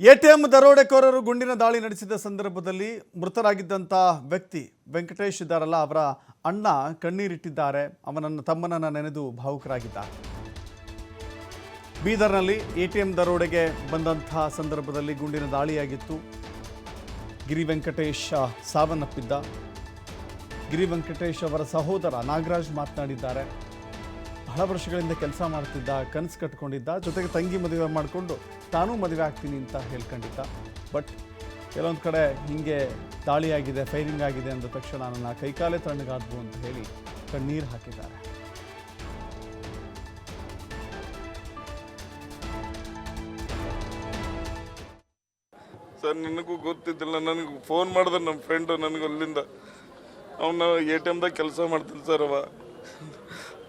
ATM ದರೋಡೆಕೋರರು ಗುಂಡಿನ ದಾಳಿ ನಡೆಸಿದ ಸಂದರ್ಭದಲ್ಲಿ ಮೃತರಾಗಿದ್ದಂಥ ವ್ಯಕ್ತಿ ವೆಂಕಟೇಶ್ ಇದ್ದಾರಲ್ಲ ಅವರ ಅಣ್ಣ ಕಣ್ಣೀರಿಟ್ಟಿದ್ದಾರೆ. ಅವನನ್ನು ತಮ್ಮನನ್ನ ನೆನೆದು ಭಾವುಕರಾಗಿದ್ದಾರೆ. ಬೀದರ್ನಲ್ಲಿ ಎಟಿಎಂ ದರೋಡೆಗೆ ಬಂದಂಥ ಸಂದರ್ಭದಲ್ಲಿ ಗುಂಡಿನ ದಾಳಿಯಾಗಿತ್ತು. ಗಿರಿ ವೆಂಕಟೇಶ್ ಸಾವನ್ನಪ್ಪಿದ್ದ. ಗಿರಿ ವೆಂಕಟೇಶ್ ಅವರ ಸಹೋದರ ನಾಗರಾಜ್ ಮಾತನಾಡಿದ್ದಾರೆ. ಬಹಳ ವರ್ಷಗಳಿಂದ ಕೆಲಸ ಮಾಡ್ತಿದ್ದ, ಕನಸು ಕಟ್ಕೊಂಡಿದ್ದ, ಜೊತೆಗೆ ತಂಗಿ ಮದುವೆ ಮಾಡಿಕೊಂಡು ತಾನೂ ಮದುವೆ ಆಗ್ತೀನಿ ಅಂತ ಹೇಳ್ಕೊಂಡಿದ್ದ. ಬಟ್ ಕೆಲವೊಂದು ಕಡೆ ಹೀಗೆ ದಾಳಿಯಾಗಿದೆ ಫೈರಿಂಗ್ ಆಗಿದೆ ಅಂದ ತಕ್ಷಣ ನನ್ನ ಕೈಕಾಲೇ ತಣ್ಣಗಾದ್ವು ಅಂತ ಹೇಳಿ ಕಣ್ಣೀರು ಹಾಕಿದ್ದಾರೆ. ಸರ್, ನಿನಗೂ ಗೊತ್ತಿದ್ದಿಲ್ಲ. ನನಗೆ ಫೋನ್ ಮಾಡಿದ ನಮ್ಮ ಫ್ರೆಂಡು ನನಗೆ ಅಲ್ಲಿಂದ. ಅವನ ಎ ಟಿ ಎಮ್ದಾಗ ಕೆಲಸ ಮಾಡ್ತೀನಿ ಸರ್ ಅವ.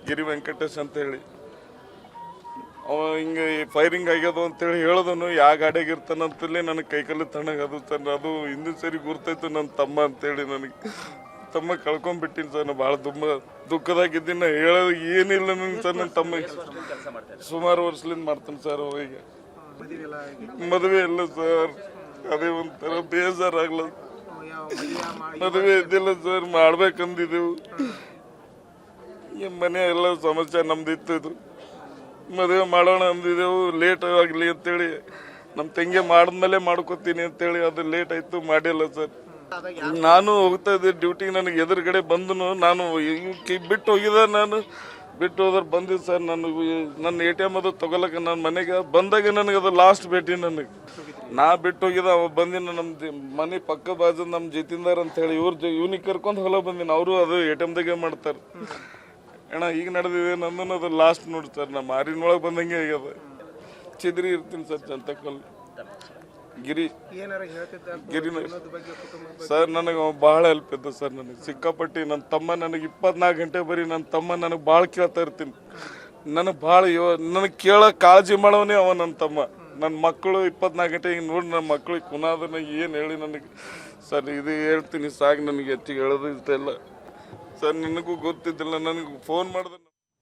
ಗಿರಿ ವೆಂಕಟೇಶ್ ಅಂತ ಹೇಳಿ ಅವ ಹಿಂಗೆ ಫೈರಿಂಗ್ ಆಗ್ಯದ ಅಂತೇಳಿ ಹೇಳೋದನು ಯಾವ ಗಾಡಿಯಾಗ ಇರ್ತಾನಂತಲೇ ನನಗೆ ಕೈಕಲ್ಲಿ ತಣ್ಣಗದು ಸರ್ ಅದು ಹಿಂದಿನ ಸರಿ ಗುರ್ತಾಯ್ತು ನನ್ನ ತಮ್ಮ ಅಂತೇಳಿ ನನಗೆ. ತಮ್ಮ ಕಳ್ಕೊಂಡ್ಬಿಟ್ಟಿನಿ ಸರ್ ನಾನು ಭಾಳ ತುಂಬ ದುಃಖದಾಗಿದ್ದೀನಿ, ನಾ ಹೇಳೋದು ಏನಿಲ್ಲ ನನಗೆ ಸರ್ ನನ್ನ ತಮ್ಮ. ಸುಮಾರು ವರ್ಷದಿಂದ ಮಾಡ್ತಾನೆ ಸರ್ ಅವ ಈಗ. ಮದುವೆ ಇಲ್ಲ ಸರ್, ಅದೇ ಒಂಥರ ಬೇಜಾರಾಗ್ಲ ಮದುವೆ ಇದ್ದಿಲ್ಲ ಸರ್ ಮಾಡ್ಬೇಕಂದಿದ್ದೆವು ಈ ಮನೆ ಎಲ್ಲ ಸಮಸ್ಯೆ ನಮ್ದಿತ್ತು ಇದು. ಮದುವೆ ಮಾಡೋಣ ಅಂದಿದ್ದೆವು ಲೇಟ್ ಆಗಲಿ ಅಂತೇಳಿ. ನಮ್ಮ ತಂಗಿ ಮಾಡಿದ್ಮೇಲೆ ಮಾಡ್ಕೋತೀನಿ ಅಂತೇಳಿ, ಅದು ಲೇಟ್ ಆಯಿತು, ಮಾಡಿಲ್ಲ ಸರ್. ನಾನು ಹೋಗ್ತಾ ಇದ್ದೆ ಡ್ಯೂಟಿ ನನಗೆ ಎದುರುಗಡೆ ಬಂದನು. ನಾನು ಬಿಟ್ಟು ಹೋಗಿದ ನಾನು. ಬಿಟ್ಟು ಹೋದ್ರೆ ಬಂದಿದ್ದು ಸರ್ ನನಗೆ. ನನ್ನ ಎ ಟಿ ಎಂ ಅದು ತಗೊಳಕ್ಕೆ ನನ್ನ ಮನೆಗೆ. ಬಂದಾಗ ನನಗೆ ಅದು ಲಾಸ್ಟ್ ಭೇಟಿ ನನಗೆ. ನಾ ಬಿಟ್ಟು ಹೋಗಿದ ಅವ ಬಂದಿನ ನಮ್ಮ ಮನೆ ಪಕ್ಕ ಬಾಜು ನಮ್ಮ ಜಿತಿಂದಾರ್ ಅಂತ ಹೇಳಿ ಇವ್ರ ಇವ್ನಿಗೆ ಕರ್ಕೊಂಡು ಹೊಲ ಬಂದಿನ. ಅವರು ಅದು ಎ ಟಿ ಎಮ್ದಾಗೆ ಮಾಡ್ತಾರೆ. ಅಣ್ಣ ಈಗ ನಡೆದಿದೆ ನಂದನು ಅದು ಲಾಸ್ಟ್ ನೋಡಿ ಸರ್ ನಾ ಮಾರಿನೊಳಗೆ ಬಂದಂಗೆ ಆಗ್ಯದ. ಚಿದ್ರಿ ಇರ್ತೀನಿ ಸರ್ ಚಂತಕಲ್ ಗಿರಿ. ಗಿರಿ ಸರ್ ನನಗೆ ಅವ ಭಾಳ ಹೆಲ್ಪ್ ಇದ್ದ ಸರ್ ನನಗೆ. ಸಿಕ್ಕಾಪಟ್ಟಿ ನನ್ನ ತಮ್ಮ ನನಗೆ ಇಪ್ಪತ್ನಾಲ್ಕು ಗಂಟೆ ಬರೀ ನನ್ನ ತಮ್ಮ ನನಗೆ ಭಾಳ ಕೇಳ್ತಾ ಇರ್ತೀನಿ. ನನಗೆ ಭಾಳ ಯೋ ನನಗೆ ಕೇಳೋ ಕಾಳಜಿ ಮಾಡೋನೇ ಅವ ನನ್ನ ತಮ್ಮ. ನನ್ನ ಮಕ್ಕಳು ಇಪ್ಪತ್ನಾಲ್ಕು ಗಂಟೆ ಹಿಂಗೆ ನೋಡಿ ನನ್ನ ಮಕ್ಳಿಗೆ ಕುನಾದನ್ನ ಏನು ಹೇಳಿ ನನಗೆ. ಸರ್ ಇದು ಹೇಳ್ತೀನಿ ಸಾಕು ನನಗೆ ಹೆಚ್ಚಿಗೆ ಹೇಳೋದು ಇಷ್ಟೆಲ್ಲ ಸರ್ ನಿನಗೂ ಗೊತ್ತಿದ್ದಿಲ್ಲ ನನಗೆ ಫೋನ್ ಮಾಡಿದ್ರೆ